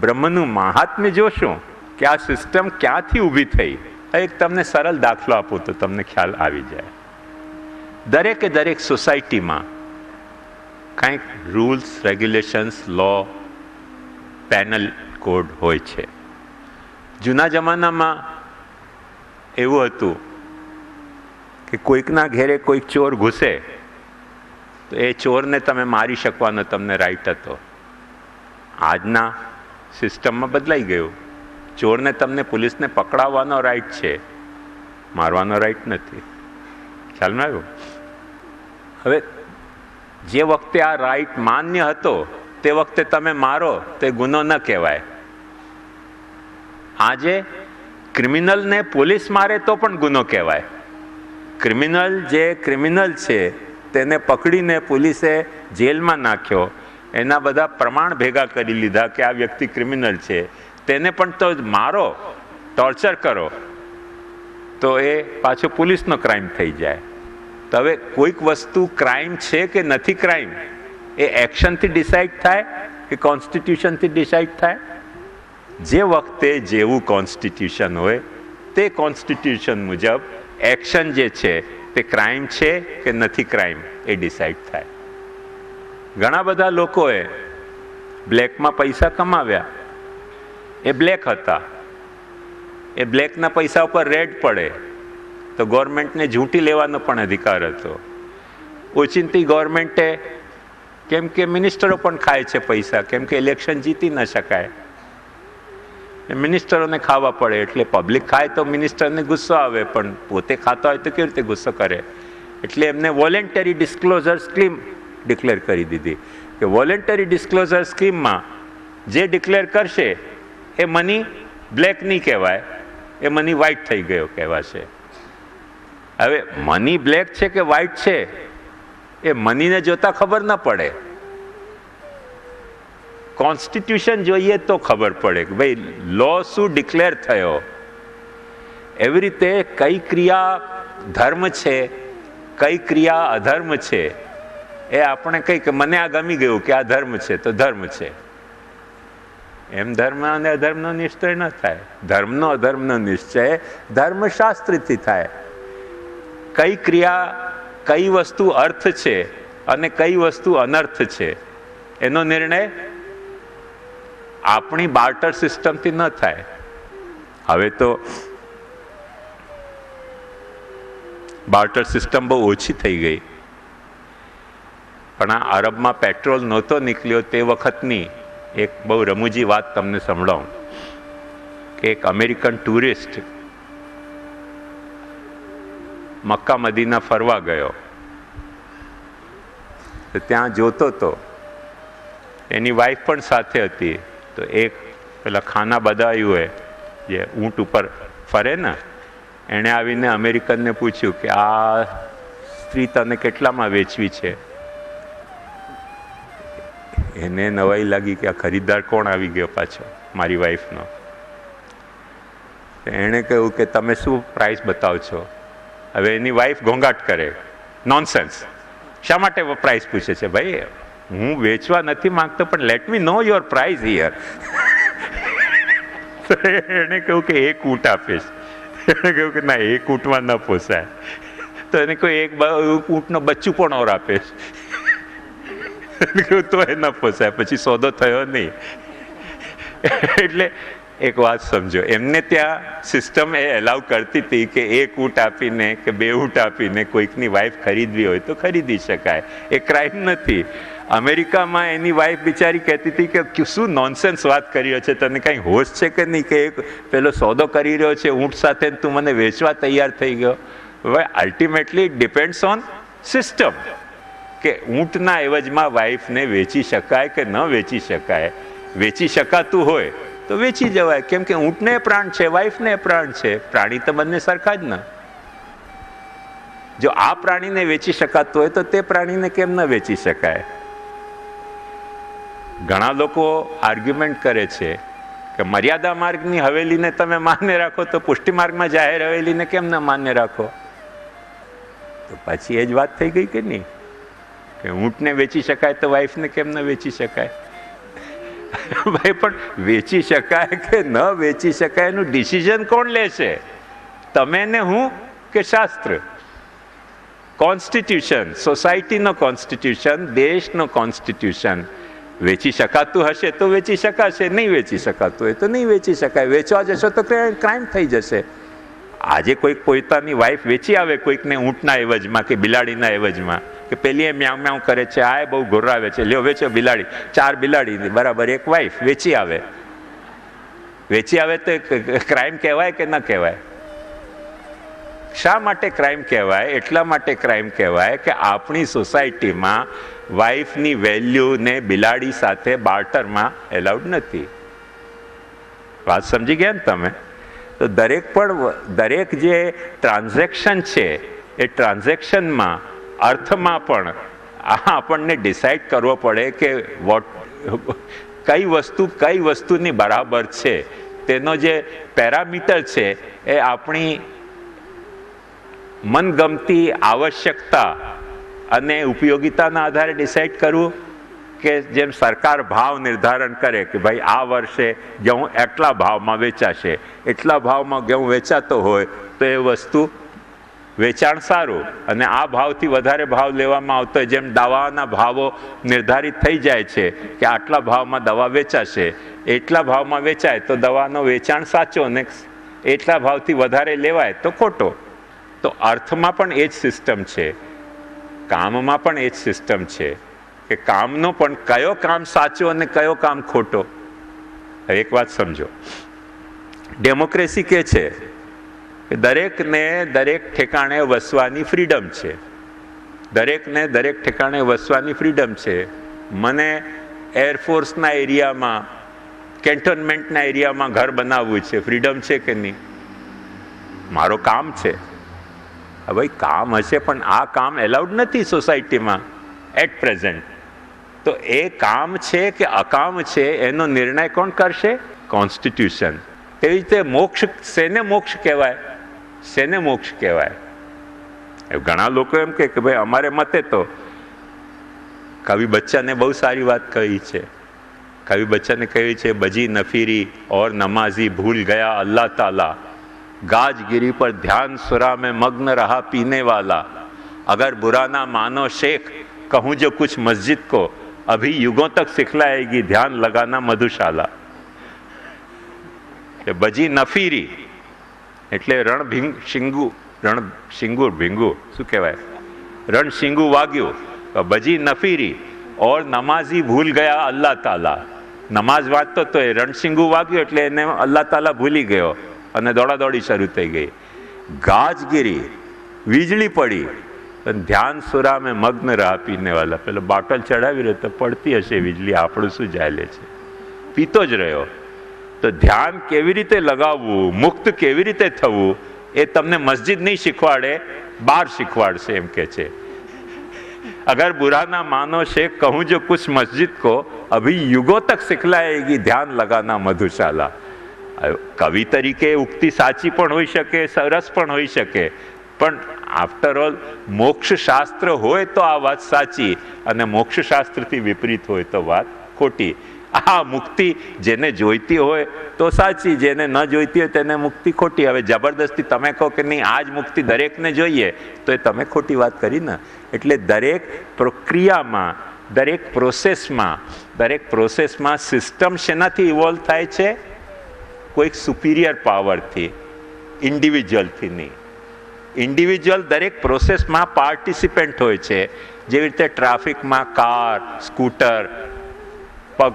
બ્રહ્મનું મહાત્મ્ય જોશું કે આ સિસ્ટમ ક્યાંથી ઊભી થઈ? એક તમને સરળ દાખલો આપું તો તમને ખ્યાલ આવી જાય. દરેકે દરેક સોસાયટીમાં કંઈક rules regulations law penal code હોય છે. જૂના જમાનામાં એવું હતું કે કોઈકના ઘેરે કોઈક ચોર ઘૂસે તો એ ચોરને તમે મારી શકવાનો તમને રાઈટ હતો. આજના સિસ્ટમમાં બદલાઈ ગયું. ચોરને તમને પોલીસને પકડાવવાનો રાઈટ છે. મારવાનો રાઈટ નથી. ખ્યાલમાં આવ્યું? હવે જે વખતે આ રાઈટ માન્ય હતો, તે વખતે તમે મારો, તે ગુનો ન કહેવાય. આજે ક્રિમિનલને પોલીસ મારે તો પણ ગુનો કહેવાય. ક્રિમિનલ જે ક્રિમિનલ છે તેને પકડીને પોલીસે જેલમાં નાખ્યો. એના બધા પ્રમાણ ભેગા કરી લીધા કે આ વ્યક્તિ ક્રિમિનલ છે. તેને પણ તો મારો, ટોર્ચર કરો. તો એ પાછો પોલીસનો ક્રાઇમ થઈ જાય. તો હવે કોઈક વસ્તુ ક્રાઇમ છે કે નથી ક્રાઇમ? એ એક્શનથી ડિસાઇડ થાય કે કોન્સ્ટિટ્યુશનથી ડિસાઇડ થાય? જે વખતે જેવું કોન્સ્ટિટ્યુશન હોય, તે કોન્સ્ટિટ્યુશન મુજબ એક્શન જે છે તે ક્રાઇમ છે કે નથી ક્રાઇમ એ ડિસાઇડ થાય. ઘણા બધા લોકોએ બ્લેકમાં પૈસા કમાવ્યા. એ બ્લેક હતા. એ બ્લેકના પૈસા ઉપર રેડ પડે. તો ગવર્મેન્ટને ઝૂંટી લેવાનો પણ અધિકાર હતો. ઓચિંતી ગવર્મેન્ટે કેમ કે મિનિસ્ટરો પણ ખાય છે પૈસા, કેમ કે ઇલેક્શન જીતી ન શકાય. મિનિસ્ટરોને ખાવા પડે, એટલે પબ્લિક ખાય તો મિનિસ્ટરને ગુસ્સો આવે, પણ પોતે ખાતા હોય તો કેવી રીતે ગુસ્સો કરે? એટલે એમને વોલેન્ટરી ડિસ્ક્લોઝર સ્કીમ ડિક્લેર કરી દીધી. કે વોલેન્ટરી ડિસ્ક્લોઝર સ્કીમમાં જે ડિક્લેર કરશે, એ મની બ્લેક નહીં કહેવાય, એ મની વ્હાઇટ થઈ ગયો કહેવાશે. હવે મની બ્લેક છે કે વ્હાઇટ છે, એ મનીને જોતા ખબર ન પડે. કોન્સ્ટિટ્યુશન જોઈએ તો ખબર પડે કે ભાઈ લો શું ડિક્લેર થયો? એવી રીતે કઈ ક્રિયા ધર્મ છે, કઈ ક્રિયા અધર્મ છે, એ આપણે કંઈક, મને આ ગમી ગયું કે આ ધર્મ છે, તો ધર્મ છે. એમ ધર્મ અને અધર્મનો નિશ્ચય ન થાય. ધર્મનો અધર્મનો નિશ્ચય ધર્મશાસ્ત્રથી થાય. કઈ ક્રિયા, કઈ વસ્તુ અર્થ છે અને કઈ વસ્તુ અનર્થ છે, એનો નિર્ણય આપણી બાર્ટર સિસ્ટમથી ન થાય. હવે તો બાર્ટર સિસ્ટમ બહુ ઓછી થઈ ગઈ. પણ આ અરબમાં પેટ્રોલ નહોતો નીકળ્યો તે વખતની એક બહુ રમૂજી વાત તમને સંભળાવું. કે એક અમેરિકન ટુરિસ્ટ મક્કા મદીના ફરવા ગયો. તો ત્યાં જોતો તો એની વાઈફ પણ સાથે હતી. તો એક પેલા ખાના બદાયું હોય, જે ઊંટ ઉપર ફરે ને, એણે આવીને અમેરિકનને પૂછ્યું કે આ સ્ત્રી તને કેટલામાં વેચવી છે? એને નવાઈ લાગી કે આ ખરીદદાર કોણ આવી ગયો પાછો, મારી વાઈફનો. એણે કહ્યું કે તમે શું પ્રાઇસ બતાવો છો? હવે એની વાઈફ ઘોંઘાટ કરે. નોનસેન્સ શા માટે પ્રાઇસ પૂછે છે? ભાઈ હું વેચવા નથી માંગતો, પણ let me know your price here એણે કહ્યું કે એક ઊંટ આપીશ. એણે કહ્યું કે ના, એક ઊંટમાં ન પોસાય. તો એને કોઈ એક ઊંટનો બચ્ચું પણ ઓર આપીશ. કહ્યું તો એ ન પોસાય, પછી સોદો થયો નહીં. એટલે એક વાત સમજો, એમને ત્યાં સિસ્ટમ એ એલાવ કરતી હતી કે એક ઊંટ આપીને કે બે ઊંટ આપીને કોઈકની વાઈફ ખરીદવી હોય તો ખરીદી શકાય. એ ક્રાઇમ નથી. અમેરિકામાં એની વાઈફ બિચારી કહેતી હતી કે શું નોનસેન્સ વાત કરી રહ્યો છે? તને કાંઈ હોશ છે કે નહીં? કે એક પેલો સોદો કરી રહ્યો છે ઊંટ સાથે તું મને વેચવા તૈયાર થઈ ગયો? હવે અલ્ટિમેટલી ડિપેન્ડ્સ ઓન સિસ્ટમ કે ઊંટના એવજમાં વાઈફને વેચી શકાય કે ન વેચી શકાય. વેચી શકાતું હોય તો વેચી જવાય. કેમ કે ઊંટને પ્રાણ છે વાઈફને પ્રાણ છે. પ્રાણી તો બંને સરખા જ ન. જો આ પ્રાણીને વેચી શકાતું હોય તો તે પ્રાણીને કેમ ન વેચી શકાય? ઘણા લોકો આર્ગ્યુમેન્ટ કરે છે કે મર્યાદા માર્ગની હવેલીને તમે માન્ય રાખો તો પુષ્ટિ માર્ગમાં જાહેર હવેલીને કેમ ના માન્ય રાખો? તો પછી એ જ વાત થઈ ગઈ કે નહીં? કે ઊંટને વેચી શકાય તો વાઈફને કેમ ન વેચી શકાય? ભાઈ, પણ વેચી શકાય કે ન વેચી શકાય એનું ડિસિઝન કોણ લેશે? તમે ને હું કે શાસ્ત્ર? કોન્સ્ટિટ્યુશન સોસાયટીનો કોન્સ્ટિટ્યુશન દેશનો કોન્સ્ટિટ્યુશન વેચી શકાતું હશે તો વેચી શકાશે, નહીં વેચી શકાતું હોય તો નહીં વેચી શકાય. વેચવા જશો તો ક્રાઇમ થઈ જશે. આજે કોઈક પોતાની વાઈફ વેચી આવે, કોઈકને ઊંટના એવજમાં કે બિલાડીના એવજમાં, કે પેલી એ મ્યાઉ મ્યાઉ કરે છે, આ બહુ ઘોરાવે છે, લ્યો વેચો બિલાડી, ચાર બિલાડી બરાબર, એક વાઈફ વેચી આવે. વેચી આવે તો ક્રાઇમ કહેવાય કે ન કહેવાય? શા માટે ક્રાઇમ કહેવાય? એટલા માટે ક્રાઇમ કહેવાય કે આપણી સોસાયટીમાં વાઈફની વેલ્યુને બિલાડી સાથે બાર્ટરમાં એલાઉડ નથી. વાત સમજી ગયા ને તમે? તો દરેક પણ દરેક જે ટ્રાન્ઝેક્શન છે, એ ટ્રાન્ઝેક્શનમાં અર્થમાં પણ આપણને ડિસાઈડ કરવો પડે કે વોટ કઈ વસ્તુ, કઈ વસ્તુની બરાબર છે. તેનો જે પેરામીટર છે, એ આપણી મનગમતી આવશ્યકતા અને ઉપયોગિતાના આધારે ડિસાઇડ કરવું કે જેમ સરકાર ભાવ નિર્ધારણ કરે કે ભાઈ આ વર્ષે ઘઉં એટલા ભાવમાં વેચાશે, એટલા ભાવમાં ઘઉં વેચાતો હોય તો એ વસ્તુ વેચાણ સારું અને આ ભાવથી વધારે ભાવ લેવામાં આવતો હોય, જેમ દવાના ભાવો નિર્ધારિત થઈ જાય છે કે આટલા ભાવમાં દવા વેચાશે, એટલા ભાવમાં વેચાય તો દવાનો વેચાણ સાચો ને એટલા ભાવથી વધારે લેવાય તો ખોટો. તો અર્થમાં પણ એ જ સિસ્ટમ છે. કામમાં પણ એ જ સિસ્ટમ છે કે કામનો પણ કયો કામ સાચો અને કયો કામ ખોટો. એક વાત સમજો. ડેમોક્રેસી કે છે કે દરેકને દરેક ઠેકાણે વસવાની ફ્રીડમ છે. દરેકને દરેક ઠેકાણે વસવાની ફ્રીડમ છે. મને એરફોર્સના એરિયામાં કેન્ટોનમેન્ટના એરિયામાં ઘર બનાવવું છે ફ્રીડમ છે કે નહીં? મારો કામ છે. ભાઈ કામ હશે, પણ આ કામ એલાઉડ નથી સોસાયટીમાં એટ પ્રેઝન્ટ તો એ કામ છે કે અકામ છે, એનો નિર્ણય કોણ કરશે? કોન્સ્ટિટ્યુશન તેવી રીતે મોક્ષ શેને મોક્ષ કહેવાય? શેને મોક્ષ કહેવાય? ઘણા લોકો એમ કે ભાઈ, અમારે મતે તો કવિ બચ્ચાને બહુ સારી વાત કહી છે. કવિ બચ્ચાને કહી છે, બજી નફીરી ઓર નમાઝી ભૂલ ગયા અલ્લાહ તાલા. गाजगिरी पर ध्यान सुरा में मग्न रहा पीने वाला अगर बुरा ना मानो शेख कहूं जो कुछ मस्जिद को अभी युगों तक सिखलाएगी ध्यान लगाना मधुशाला બજી નફીરી એટલે રણ ભીંગ શિંગુ રણ શિંગુ ભીંગુ શું કહેવાય રણ શિંગુ વાગ્યું બજી નફીરી ઓર નમાઝી ભૂલ ગયા અલ્લાહ તાલા નમાઝ વાંચતો તો એ રણસિંગુ વાગ્યું એટલે એને અલ્લાહ તાલા ભૂલી ગયો અને દોડાદોડી શરૂ થઈ ગઈ. ગાજગીરી, વીજળી પડી. પણ ધ્યાન સુરામે મગ્ન રાખીને વાલા, પેલો બાટલ ચડાવી રહ્યો તો પડતી હશે વીજળી, આપણું શું ચાલે છે? પીતો જ રહ્યો. તો ધ્યાન કેવી રીતે લગાવવું, મુક્ત કેવી રીતે થવું, એ તમને મસ્જિદ નહીં શીખવાડે, બહાર શીખવાડશે એમ કે છે. અગર બુરાના માનો છે, કહું જો કુછ મસ્જિદ કો, અભી યુગો તક સિખલાએગી ધ્યાન લગાના મધુશાલા. કવિ તરીકે ઉક્તિ સાચી પણ હોઈ શકે, સરસ પણ હોઈ શકે. પણ આફ્ટર ઓલ મોક્ષ શાસ્ત્ર હોય તો આ વાત સાચી અને મોક્ષ શાસ્ત્રથી વિપરીત હોય તો વાત ખોટી. આ મુક્તિ જેને જોઈતી હોય તો સાચી, જેને ન જોઈતી હોય તેને મુક્તિ ખોટી. હવે જબરદસ્તી તમે કહો કે નહીં, આ જ મુક્તિ દરેકને જોઈએ, તો એ તમે ખોટી વાત કરી ને. એટલે દરેક પ્રક્રિયામાં, દરેક પ્રોસેસમાં દરેક પ્રોસેસમાં સિસ્ટમ શેનાથી ઇવોલ્વ થાય છે? કોઈક સુપિરિયર પાવરથી ઇન્ડિવિજ્યુઅલથી નહીં. ઇન્ડિવિજ્યુઅલ દરેક પ્રોસેસમાં પાર્ટિસિપેન્ટ હોય છે. જેવી રીતે ટ્રાફિકમાં કાર સ્કૂટર પગ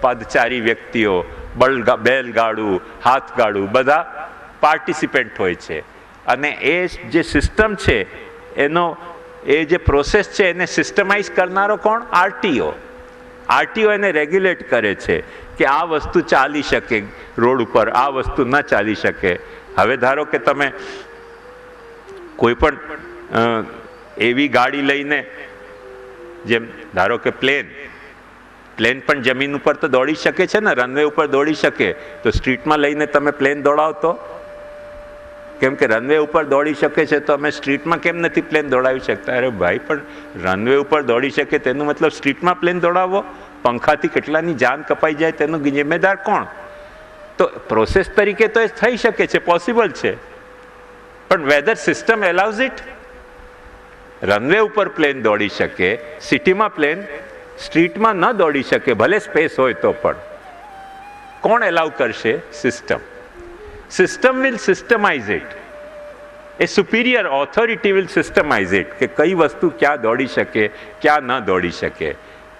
પદચારી વ્યક્તિઓ બળ બેલગાડું, હાથગાડું, બધા પાર્ટિસિપેન્ટ હોય છે. અને એ જે સિસ્ટમ છે, એનો, એ જે પ્રોસેસ છે, એને સિસ્ટમાઇઝ કરનારો કોણ? આરટીઓ આરટીઓ એને રેગ્યુલેટ કરે છે કે આ વસ્તુ ચાલી શકે રોડ ઉપર, આ વસ્તુ ન ચાલી શકે. હવે ધારો કે તમે કોઈ પણ એવી ગાડી લઈને જેમ ધારો કે પ્લેન પ્લેન પણ જમીન ઉપર તો દોડી શકે છે ને રનવે ઉપર દોડી શકે. તો સ્ટ્રીટમાં લઈને તમે પ્લેન દોડાવતો કેમ કે રનવે ઉપર દોડી શકે છે તો અમે સ્ટ્રીટમાં કેમ નથી પ્લેન દોડાવી શકતા? અરે ભાઈ, પણ રનવે ઉપર દોડી શકે તેનું મતલબ સ્ટ્રીટમાં પ્લેન દોડાવો? પંખાથી કેટલાની જાન કપાઈ જાય તેનું જિમ્મેદાર કોણ? તો પ્રોસેસ તરીકે તો એ થઈ શકે છે પોસિબલ છે. પણ weather system allows it runway ઉપર પ્લેન દોડી શકે સિટીમાં પ્લેન સ્ટ્રીટમાં ન દોડી શકે, ભલે સ્પેસ હોય તો પણ. કોણ એલાઉ કરશે? System system will systematize it A superior authority will systematize it કે કઈ વસ્તુ ક્યાં દોડી શકે, ક્યાં ન દોડી શકે.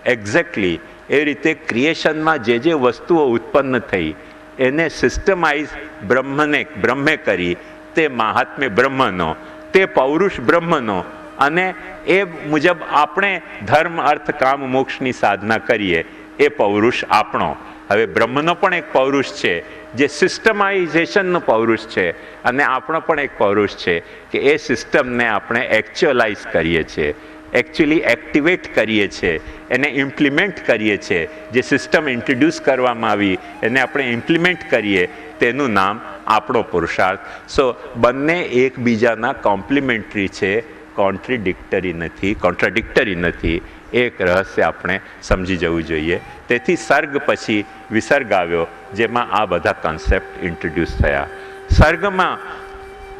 એક્ઝેક્ટલી એ રીતે ક્રિએશનમાં જે જે વસ્તુઓ ઉત્પન્ન થઈ, એને સિસ્ટમાઇઝ બ્રહ્મને, બ્રહ્મે કરી, તે મહાત્મ્ય બ્રહ્મનો, તે પૌરુષ બ્રહ્મનો, અને એ મુજબ આપણે ધર્મ, અર્થ, કામ, મોક્ષની સાધના કરીએ, એ પૌરુષ આપણો. હવે બ્રહ્મનો પણ એક પૌરુષ છે. જે સિસ્ટમાઇઝેશનનું પૌરુષ છે અને આપણો પણ એક પૌરુષ છે કે એ સિસ્ટમને આપણે એકચ્યુઅલાઇઝ કરીએ છીએ એકચ્યુઅલી એક્ટિવેટ કરીએ છીએ, એને ઇમ્પ્લિમેન્ટ કરીએ છીએ. જે સિસ્ટમ ઇન્ટ્રોડ્યુસ કરવામાં આવી, એને આપણે ઇમ્પ્લિમેન્ટ કરીએ, તેનું નામ આપણો પુરુષાર્થ. સો બંને એકબીજાના કોમ્પ્લિમેન્ટરી છે કોન્ટ્રીડિક્ટરી નથી કોન્ટ્રાડિક્ટરી નથી. એક રહસ્ય આપણે સમજી જવું જોઈએ. તેથી સર્ગ પછી વિસર્ગ આવ્યો, જેમાં આ બધા કન્સેપ્ટ ઇન્ટ્રોડ્યુસ થયા. સર્ગમાં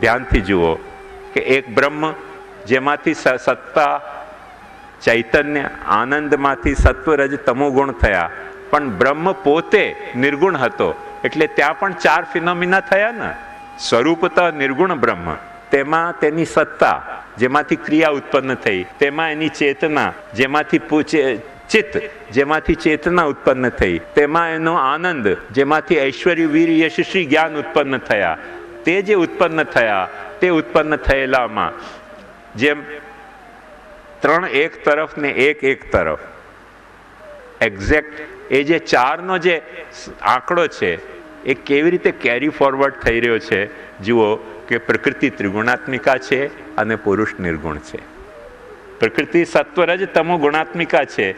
ધ્યાનથી જુઓ કે એક બ્રહ્મ, જેમાંથી સત્તા, ચૈતન્ય, આનંદમાંથી સત્વરજ તમોગુણ થયા. પણ બ્રહ્મ પોતે નિર્ગુણ હતો, એટલે ત્યાં પણ ચાર ફિનોમિના થયા ને. સ્વરૂપત નિર્ગુણ બ્રહ્મ. તેમાં તેની સત્તા જેમાંથી ક્રિયા ઉત્પન્ન થઈ, તેમાં એની ચેતના, જેમાંથી ચિત્ત, જેમાંથી ચેતના ઉત્પન્ન થઈ, તેમાં એનો આનંદ, જેમાંથી ઐશ્વર્ય, વીર યશસ્વી જ્ઞાન ઉત્પન્ન થયા. તે જે ઉત્પન્ન થયા, તે ઉત્પન્ન થયેલામાં, જેમ ત્રણ એક તરફ ને એક એક તરફ. એક્ઝેક્ટ એ જે ચારનો જે આંકડો છે, એ કેવી રીતે કેરી ફોરવર્ડ થઈ રહ્યો છે, જુઓ. કે પ્રકૃતિ ત્રિગુણાત્મિકા છે અને પુરુષ નિર્ગુણ છે. પ્રકૃતિ સત્વરજ તમો ગુણાત્મિકા છે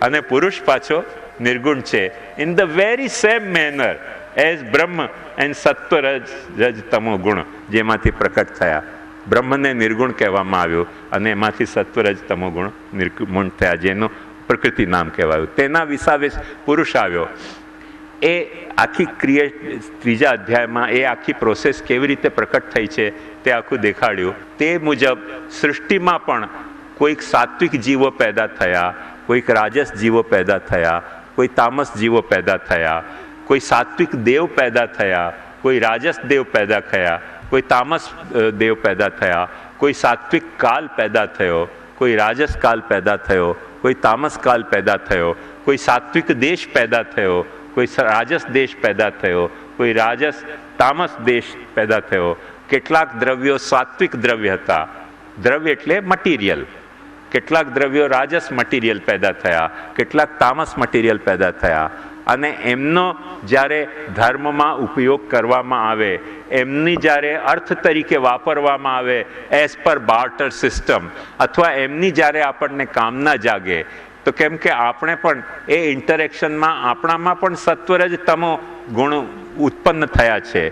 અને પુરુષ પાછો નિર્ગુણ છે. In the very same manner as બ્રહ્મ એન્ડ સત્વરજ રજ તમો ગુણ જેમાંથી પ્રકટ થયા. બ્રહ્મને નિર્ગુણ કહેવામાં આવ્યું અને એમાંથી સત્વરજ તમો ગુણ નિર્ગુણ થયા, જેનું પ્રકૃતિ નામ કહેવાયું. તેના વિસાવે પુરુષ આવ્યો. એ આખી ક્રિએટ ત્રીજા અધ્યાયમાં એ આખી પ્રોસેસ કેવી રીતે પ્રકટ થઈ છે તે આખું દેખાડ્યું. તે મુજબ સૃષ્ટિમાં પણ કોઈક સાત્વિક જીવો પેદા થયા, કોઈક રાજસ જીવો પેદા થયા, કોઈ તામસ જીવો પેદા થયા, કોઈ સાત્વિક દેવ પેદા થયા, કોઈ રાજસ દેવ પેદા થયા, કોઈ તામસ દેવ પેદા થયા, કોઈ સાત્વિક કાલ પેદા થયો, કોઈ રાજસ કાલ પેદા થયો, કોઈ તામસ કાલ પેદા થયો, કોઈ સાત્વિક દેશ પેદા થયો કોઈ રાજસ દેશ પેદા થયો, કોઈ રાજસ તામસ દેશ પેદા થયો. કેટલાક દ્રવ્યો સાત્વિક દ્રવ્ય હતા. દ્રવ્ય એટલે મટીરિયલ કેટલાક દ્રવ્યો રાજસ મટીરિયલ પેદા થયા, કેટલાક તામસ મટીરિયલ પેદા થયા. અને એમનો જ્યારે ધર્મમાં ઉપયોગ કરવામાં આવે, એમની જ્યારે અર્થ તરીકે વાપરવામાં આવે એઝ પર બાર્ટર સિસ્ટમ અથવા એમની જ્યારે આપણને કામના જાગે તો કેમ કે આપણે પણ એ ઇન્ટરેક્શનમાં આપણામાં પણ સત્વર જ તમો ગુણ ઉત્પન્ન થયા છે.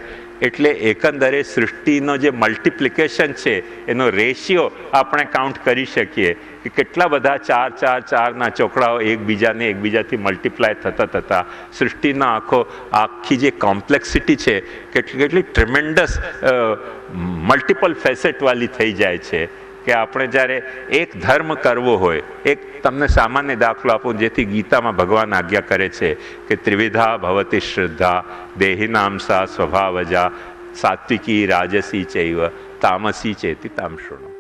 એટલે એકંદરે સૃષ્ટિનો જે મલ્ટિપ્લિકેશન છે, એનો રેશિયો આપણે કાઉન્ટ કરી શકીએ કે કેટલા બધા ચાર ચાર, ચારના ચોકડાઓ એકબીજાને એકબીજાથી મલ્ટીપ્લાય થતા થતા સૃષ્ટિનો આખો, આખી જે કોમ્પ્લેક્સિટી છે કેટલી કેટલી ટ્રિમેન્ડસ મલ્ટિપલ ફેસેટવાળી થઈ જાય છે. કે આપણે જ્યારે એક ધર્મ કરવો હોય, એક તમને સામાન્ય દાખલો આપું, જેથી ગીતામાં ભગવાન આજ્ઞા કરે છે કે ત્રિવિધા ભવતી શ્રદ્ધા દેહિનામસા સ્વભાવજા, સાત્વિકી રાજસી ચૈવ, તામસી ચેતી તામશુણ